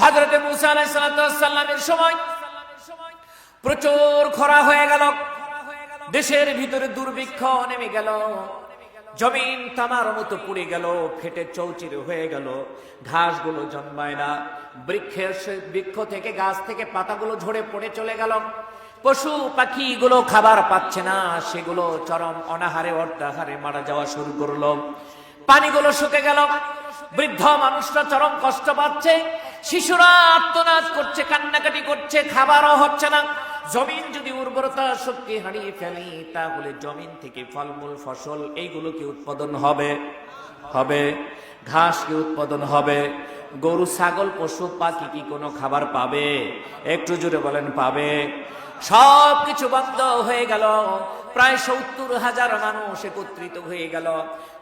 হজরতে মুসা আলাইসাল্লামের সময় প্রচুর খরা হয়ে গেল। দেশের ভিতরে দুর্ভিক্ষ নেমে গেল। জমিন তামার মতো পুড়ে গেল, ফেটে চৌচির হয়ে গেল। ঘাসগুলো জন্মায় না। বৃক্ষের বৃক্ষ থেকে, গাছ থেকে পাতাগুলো ঝরে পড়ে চলে গেল। পশু পাখিগুলো খাবার পাচ্ছে না। সেগুলো চরম অনাহারে, অর্ধাহারে মারা যাওয়া শুরু করল। পানিগুলো শুকে গেল। বৃদ্ধ মানুষরা চরম কষ্ট পাচ্ছে। শিশুরা আত্মনাদ করছে, কান্নাকাটি করছে, খাবারও হচ্ছে না। জমিন যদি উর্বরতা শক্তি হারিয়ে ফেলি, তাহলে জমিন থেকে ফলমূল, ফসল, এইগুলো কি উৎপাদন হবে? হবে। ঘাস কি উৎপাদন হবে? গরু, ছাগল, পশু, পাখি কি কোনো খাবার পাবে? একটু জুড়ে বলেন, পাবে। সব কিছু বন্ধ হয়ে গেল। প্রায় সত্তর হাজার মানুষ একত্রিত হয়ে গেল।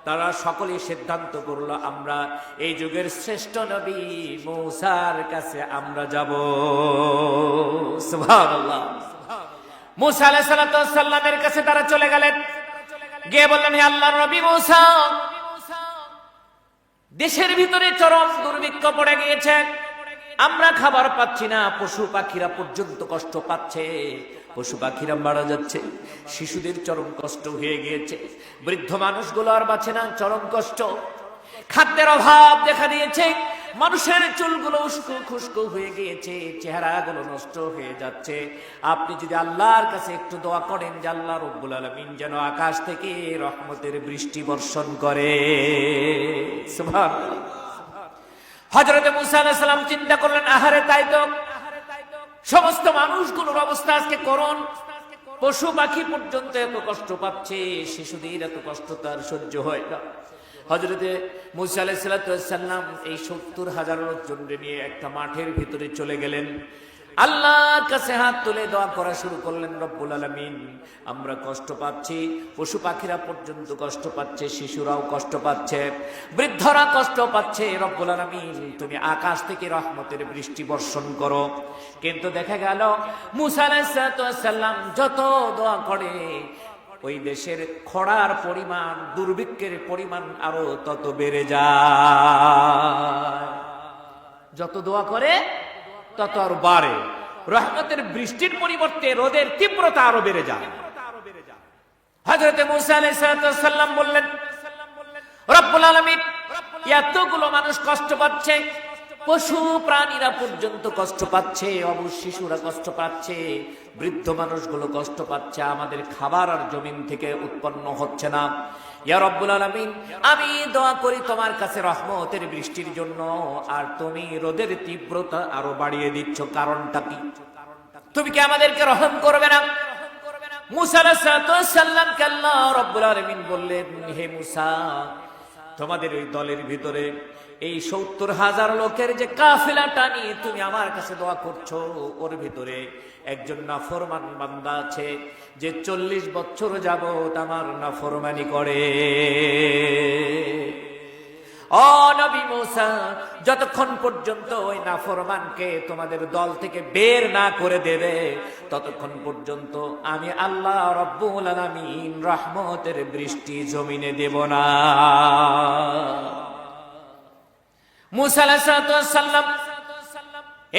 তারা সকলে সিদ্ধান্ত করল, আমরা এই যুগের শ্রেষ্ঠ নবী মৌসার কাছে আমরা যাব। মুসা আলাইহিস কাছে তারা চলে গেলেন। গিয়ে বললেন আল্লাহর নবী মৌসা, দেশের ভিতরে চরম দুর্ভিক্ষ পড়ে গিয়েছে। আমরা খাবার পাচ্ছি না, পশু পাখিরা পর্যন্ত কষ্ট পাচ্ছে। পশু পাখিরা মারা যাচ্ছে, শিশুদের চরম কষ্ট হয়ে গিয়েছে, বৃদ্ধ মানুষগুলো আর বাঁচে না, চরম কষ্ট। খাদ্যের অভাব দেখা দিয়েছে, মানুষের চুলগুলো উস্কো খুস্কো হয়ে গিয়েছে, চেহারাগুলো নষ্ট হয়ে যাচ্ছে। আপনি যদি আল্লাহর কাছে একটু দোয়া করেন যে আল্লাহ রব্বুল আলমিন যেন আকাশ থেকে রহমতের বৃষ্টি বর্ষণ করে। হজরত মুসা সালাম চিন্তা করলেন, আহারে তাই তো সমস্ত মানুষগুলোর অবস্থা আজকে করণ। পশু পাখি পর্যন্ত এত কষ্ট পাচ্ছে, শিশুদের এত কষ্ট তার সহ্য হয় না। হজরতে মুসা আলাইসাল্লাম এই সত্তর হাজার লোকজনকে নিয়ে একটা মাঠের ভিতরে চলে গেলেন। আল্লাহর কাছে হাত তুলে দোয়া করা শুরু করলেন রব্বুল আলমিন। আমরা কষ্ট পাচ্ছি, পশু পাখিরা পর্যন্ত কষ্ট পাচ্ছে, শিশুরাও কষ্ট পাচ্ছে, বৃদ্ধরা কষ্ট পাচ্ছে। রব্বুল আলমিন, তুমি আকাশ থেকে রহমতের বৃষ্টি বর্ষণ করো। কিন্তু দেখা গেল, মুসা আলাইসাল্লাম যত দোয়া করে, ওই দেশের খরার পরিমাণ, দুর্ভিক্ষের পরিমাণ আরও তত বেড়ে যায়। যত দোয়া করে, তত আর বাড়ে। রহমতের বৃষ্টির পরিবর্তে রোদের তীব্রতা আরও বেড়ে যায়। হজরতে মুসা আলাইসাল্লাম বললেন, রব্বুল আলমিন, এতগুলো মানুষ কষ্ট পাচ্ছে পশু প্রাণীরা পর্যন্ত কষ্ট পাচ্ছে অবশ শিশুরা কষ্ট পাচ্ছে, বৃদ্ধ মানুষগুলো কষ্ট পাচ্ছে, আমাদের খাবার আর জমিন থেকে উৎপন্ন হচ্ছে না। আমি দোয়া করি তোমার কাছে রহমতের বৃষ্টির জন্য, আর তুমি রোদের তীব্রতা আরও বাড়িয়ে দিচ্ছ, কারণটা কি? তুমি কি আমাদেরকে রহম করবে না? আল্লাহ রব্বুল আলামিন বললেন, হে মুসা তোমাদের ওই দলের ভিতরে এই সত্তর হাজার লোকের যে কাফিলা টানি তুমি আমার কাছে দোয়া করছ, ওর ভিতরে একজন নাফরমান বান্দা আছে যে চল্লিশ বছর যাবত আমার নাফরমানি করে। ও নবী মুসা, যতক্ষণ পর্যন্ত ওই নাফরমানকে তোমাদের দল থেকে বের না করে দেবে, ততক্ষণ পর্যন্ত আমি আল্লাহ রব্বুল আলামিন রহমতের বৃষ্টি জমিনে দেব না। মুসা আলাইহিস সালাম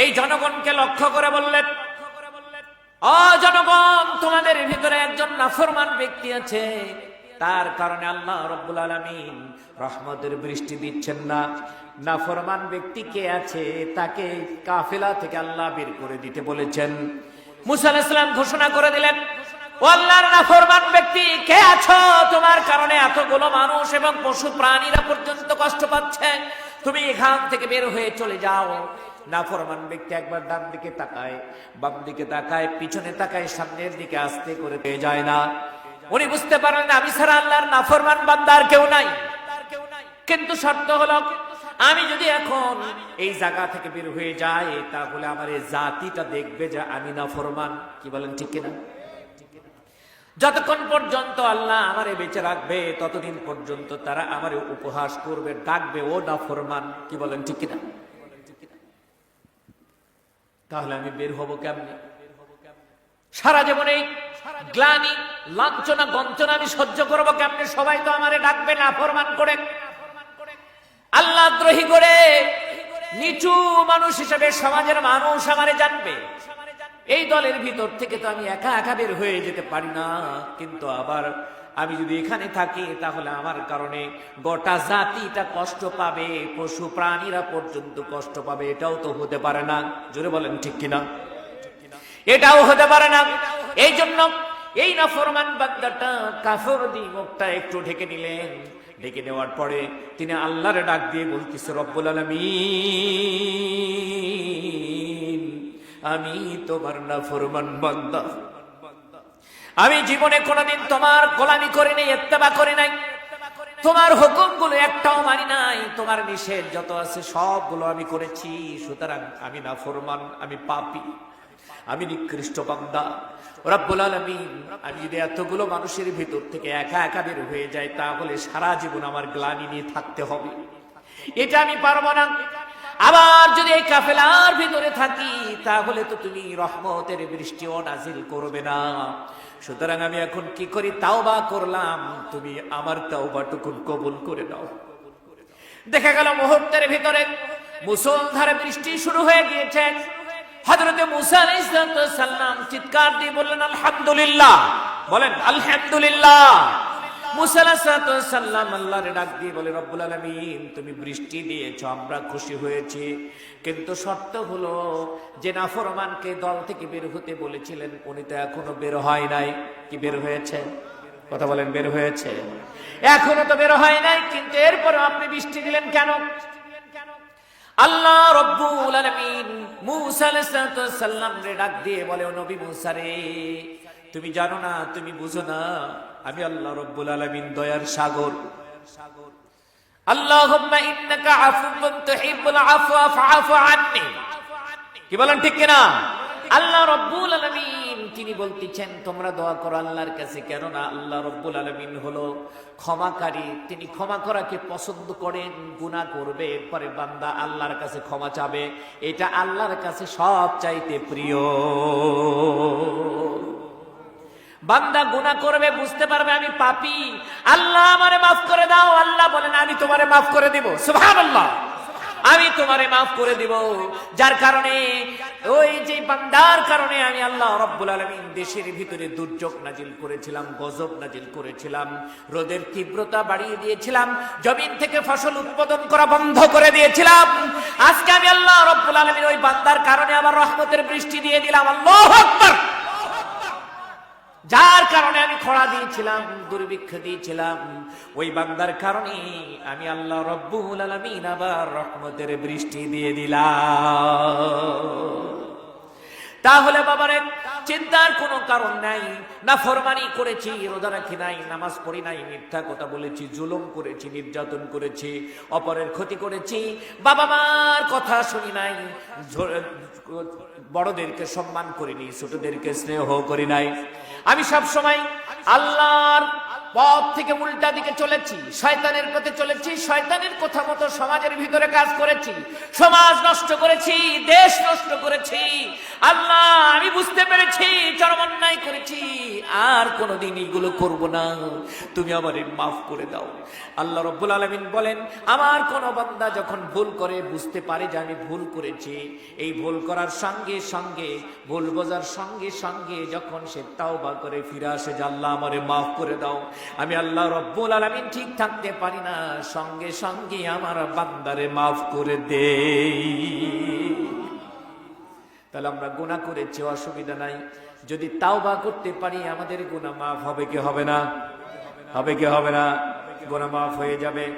এই জনগণকে লক্ষ্য করে বললেন, ও জনগণ, তোমাদের ভিতরে একজন নাফরমান ব্যক্তি আছে তার কারণে আল্লাহ রব্বুল আলমিন রহমতের বৃষ্টি দিচ্ছেন না। নাফরমান ব্যক্তি কে আছে তাকে কাফেলা থেকে আল্লাহ বের করে দিতে বলেছেন। মুসা আলাইহিস সালাম ঘোষণা করে দিলেন আল্লাহর নাফরমান ব্যক্তি, কে আছো? তোমার কারণে এতগুলো মানুষ এবং পশু প্রাণীরা পর্যন্ত কষ্ট পাচ্ছে। তুমি এখান থেকে বের হয়ে চলে যাও। নাফরমান ব্যক্তি একবার ডান দিকে তাকায়, বাম দিকে তাকায়, পিছনে তাকায়, সামনের দিকে আস্তে করে যায় না। উনি বুঝতে পারেন আমি ছাড়া আল্লাহর নাফরমান বান্দার কেউ নাই। কিন্তু শর্ত হলো, আমি যদি এখন এই জায়গা থেকে বের হয়ে যাই, তাহলে আমার এই জাতিটা দেখবে যে আমি নাফরমান। কি বলেন, ঠিক কিনা? যতক্ষণ পর্যন্ত আল্লাহ আমারে বেঁচে রাখবে, ততদিন পর্যন্ত তারা আমারে উপহাস করবে, ডাকবে, ও নাফরমান কি বলেন, ঠিক কিনা? তাহলে আমি বের হব কেমনে? সারা জীবনে এই গ্লানি, লাঞ্ছনা গঞ্চনা আমি সহ্য করব কেমনে? সবাই তো আমারে ডাকবে না ফরমান করে। আল্লাহ দ্রোহী করে নিচু মানুষ হিসেবে সমাজের মানুষ আমারে জানবে। এই দলের ভিতর থেকে তো আমি একা একা বের হয়ে যেতে পারি না। কিন্তু আবার আমি যদি এখানে থাকি, তাহলে আমার কারণে গোটা জাতিটা কষ্ট পাবে, পশু প্রাণীরা পর্যন্ত কষ্ট পাবে, এটাও তো হতে পারে না। জোরে বলেন, ঠিক কিনা? এটাও হতে পারে না। এই জন্য এই না ফরমান বাগদাটা কাফর দি মুখটা একটু ঢেকে নিলেন। ঢেকে নেওয়ার পরে তিনি আল্লাহরে ডাক দিয়ে বলতেছে, রব্বুল আলমিন, আমি তোমার না ফরমান বান্দা। আমি জীবনে কোনোদিন তোমার গোলামি করে নাই এত্তেবা করে নাই। তোমার হুকুমগুলো একটাও মানি নাই। তোমার নিষেধ যত আছে সবগুলো আমি করেছি, সুতরাং আমি না ফরমান আমি পাপি। আমি নিকৃষ্ট বান্দা। রব্বুল আলামিন, আমি যদি এতগুলো মানুষের ভিতর থেকে একা একা বের হয়ে যায় তাহলে সারা জীবন আমার গ্লানি নিয়ে থাকতে হবে। এটা আমি পারব না। আবার যদি এই কাফেলার ভিতরে থাকি, তাহলে তো তুমি রহমতের বৃষ্টিও নাজিল করবে না। সুতরাং আমি এখন কি করি? তাওবা করলাম। তুমি আমার তাওবাটুকুন কবুল করে দাও দেখা গেল মুহূর্তের ভিতরে মুসলধারে বৃষ্টি শুরু হয়ে গিয়েছে। হজরতে মুসা সাল্লাম চিৎকার দিয়ে বললেন, আলহামদুলিল্লাহ। বলেন, আলহামদুলিল্লাহ। দিয়ে তুমি বৃষ্টি দিয়েছ, আমরা খুশি হয়েছি। কিন্তু শর্ত হলো, যে নাফরমানকে দল থেকে বের হতে বলেছিলেন, উনি তো এখনও বের হয় নাই। কি বের হয়েছে? কথা বলেন, বের হয়েছে। এখনও তো বের হয় নাই, কিন্তু এরপরে আপনি বৃষ্টি দিলেন কেন? আল্লাহ রব্বুল আলামিন মূসা আলাইহিস রে ডাক দিয়ে বলে, ও নবী মূসা তুমি জানো না, তুমি বুঝো না, আমি আল্লাহ রব্বুল আলামিন দয়ার সাগর সাগর। আল্লাহুম্মা ইন্নাকা আফুউন তুহিব্বুল আফওয়া ফাআফু আন্নি। কি বলেন, ঠিক কিনা? আল্লাহ রব্বুল আলমিন তিনি বলতেছেন, তোমরা দোয়া করো আল্লাহর কাছে, কেননা আল্লাহ রব্বুল আলমিন হলো ক্ষমাকারী। তিনি ক্ষমা করাকে পছন্দ করেন গুণা করবে এরপরে বান্দা আল্লাহর কাছে ক্ষমা চাবে। এটা আল্লাহর কাছে সব চাইতে প্রিয়। বান্দা গুণা করবে, বুঝতে পারবে, আমি পাপি। আল্লাহ আমারে মাফ করে দাও, আল্লাহ বলেন, আমি তোমারে মাফ করে দিব। সুবহানাল্লাহ। আমি তোমারে মাফ করে দিব। যার কারণে, ওই যে বান্দার কারণে আমি আল্লাহ রব্বুল আলমিন দেশের ভিতরে দুর্যোগ নাজিল করেছিলাম, গজব নাজিল করেছিলাম, রোদের তীব্রতা বাড়িয়ে দিয়েছিলাম, জমিন থেকে ফসল উৎপাদন করা বন্ধ করে দিয়েছিলাম। আজকে আমি আল্লাহ রব্বুল আলমিন ওই বান্দার কারণে আমার রহমতের বৃষ্টি দিয়ে দিলাম। আল্লাহ আকবার! যার কারণে আমি খরা দিয়েছিলাম, দুর্ভিক্ষ দিয়েছিলাম। ওই বান্দার কারণে আমি আল্লাহ রব্বুল আলমিন আবার রহমতের বৃষ্টি দিয়ে দিলাম। তাহলে বাবারে, চিন্তার কোনো কারণ নাই। না ফরমানি করেছি, রোজা রাখি নাই, নামাজ পড়ি নাই, মিথ্যা কথা বলেছি, জুলুম করেছি, নির্যাতন করেছি, অপরের ক্ষতি করেছি, বাবা মার কথা শুনি নাই বড়দেরকে সম্মান করিনি, ছোটদেরকে স্নেহ করি নাই। আমি সব সময় আল্লাহর পথ থেকে উল্টা দিকে চলেছি, শয়তানের পথে চলেছি, শয়তানের কথা মতো সমাজের ভিতরে কাজ করেছি, সমাজ নষ্ট করেছি, দেশ নষ্ট করেছি, আল্লাহ, আমি বুঝতে পেরেছি, চরম অন্যায় করেছি, আর কোনোদিন এগুলো করব না। তুমি আমারে মাফ করে দাও। আল্লাহ রব্বুল আলমিন বলেন, আমার কোন বান্দা যখন ভুল করে, বুঝতে পারে যে আমি ভুল করেছি। এই ভুল করার সঙ্গে সঙ্গে, ভুল বোঝার সঙ্গে সঙ্গে যখন সে তাও বা করে ফিরে আসে যে আল্লাহ আমারে মাফ করে দাও। আমি আল্লাহ রব্বুল আলমিন ঠিক থাকতে পারি না। সঙ্গে সঙ্গে আমার বান্দারে মাফ করে দেই। তাহলে আমরা গুণা করেছি, অসুবিধা নাই। যদি তাও বা করতে পারি, আমাদের গুণা মাফ হবে কি হবে না? হবে কি হবে না? গুণা মাফ হয়ে যাবে।